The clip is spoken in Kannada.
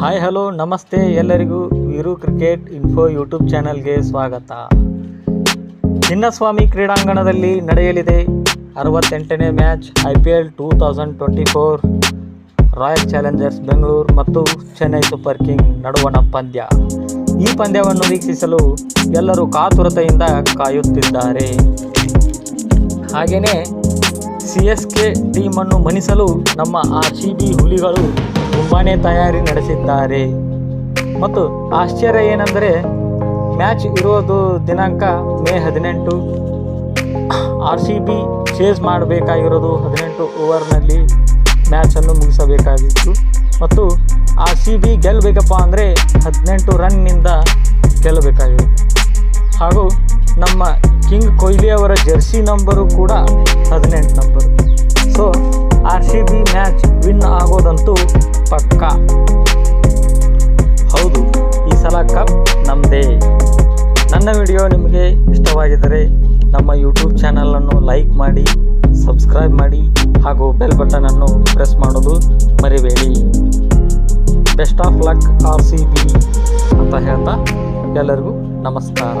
ಹಾಯ್ ಹಲೋ ನಮಸ್ತೆ ಎಲ್ಲರಿಗೂ ವಿರು ಕ್ರಿಕೆಟ್ ಇನ್ಫೋ ಯೂಟ್ಯೂಬ್ ಚಾನಲ್ಗೆ ಸ್ವಾಗತ. ಚಿನ್ನಸ್ವಾಮಿ ಕ್ರೀಡಾಂಗಣದಲ್ಲಿ ನಡೆಯಲಿದೆ ಅರವತ್ತೆಂಟನೇ match I P L two thousand twenty four Royal Challengers Bengaluru ಮತ್ತು ಚೆನ್ನೈ ಸೂಪರ್ ಕಿಂಗ್ ನಡುವಣ ಪಂದ್ಯ. ಈ ಪಂದ್ಯವನ್ನು ವೀಕ್ಷಿಸಲು ಎಲ್ಲರೂ ಕಾತುರತೆಯಿಂದ ಕಾಯುತ್ತಿದ್ದಾರೆ. ಹಾಗೆಯೇ ಸಿ ಎಸ್ ಕೆ ಟೀಮನ್ನು ಮಣಿಸಲು ನಮ್ಮ ಆರ್ ಸಿ ಬಿ ಹುಲಿಗಳು ತುಂಬಾ ತಯಾರಿ ನಡೆಸಿದ್ದಾರೆ. ಮತ್ತು ಆಶ್ಚರ್ಯ ಏನೆಂದರೆ, ಮ್ಯಾಚ್ ಇರೋದು ದಿನಾಂಕ ಮೇ ಹದಿನೆಂಟು. ಆರ್ ಸಿ ಬಿ ಚೇಸ್ ಮಾಡಬೇಕಾಗಿರೋದು ಹದಿನೆಂಟು ಓವರ್ನಲ್ಲಿ ಮ್ಯಾಚನ್ನು ಮುಗಿಸಬೇಕಾಗಿತ್ತು. ಮತ್ತು ಆರ್ ಸಿ ಬಿ ಗೆಲ್ಲಬೇಕಪ್ಪ ಅಂದರೆ ಹದಿನೆಂಟು ರನ್ನಿಂದ ಗೆಲ್ಲಬೇಕಾಗಿತ್ತು. ಹಾಗೂ ನಮ್ಮ ಕಿಂಗ್ ಕೊಹ್ಲಿ ಅವರ ಜೆರ್ಸಿ ನಂಬರು ಕೂಡ ಹದಿನೆಂಟು number. So R C B match win ಆಗೋದಂತೂ ಪಕ್ಕ. ಹೌದು, ಈ ಸಲ ಕಪ್ ನಮ್ಮದೇ ನನ್ನ ವಿಡಿಯೋ ನಿಮಗೆ ಇಷ್ಟವಾಗಿದ್ದರೆ ನಮ್ಮ ಯೂಟ್ಯೂಬ್ ಚಾನಲನ್ನು ಲೈಕ್ ಮಾಡಿ ಸಬ್ಸ್ಕ್ರೈಬ್ ಮಾಡಿ, ಹಾಗೂ ಬೆಲ್ ಬಟನನ್ನು ಪ್ರೆಸ್ ಮಾಡೋದು ಮರಿಬೇಡಿ. Best of luck R C B ಅಂತ ಹೇಳ್ತಾ ಎಲ್ಲರಿಗೂ ನಮಸ್ಕಾರ.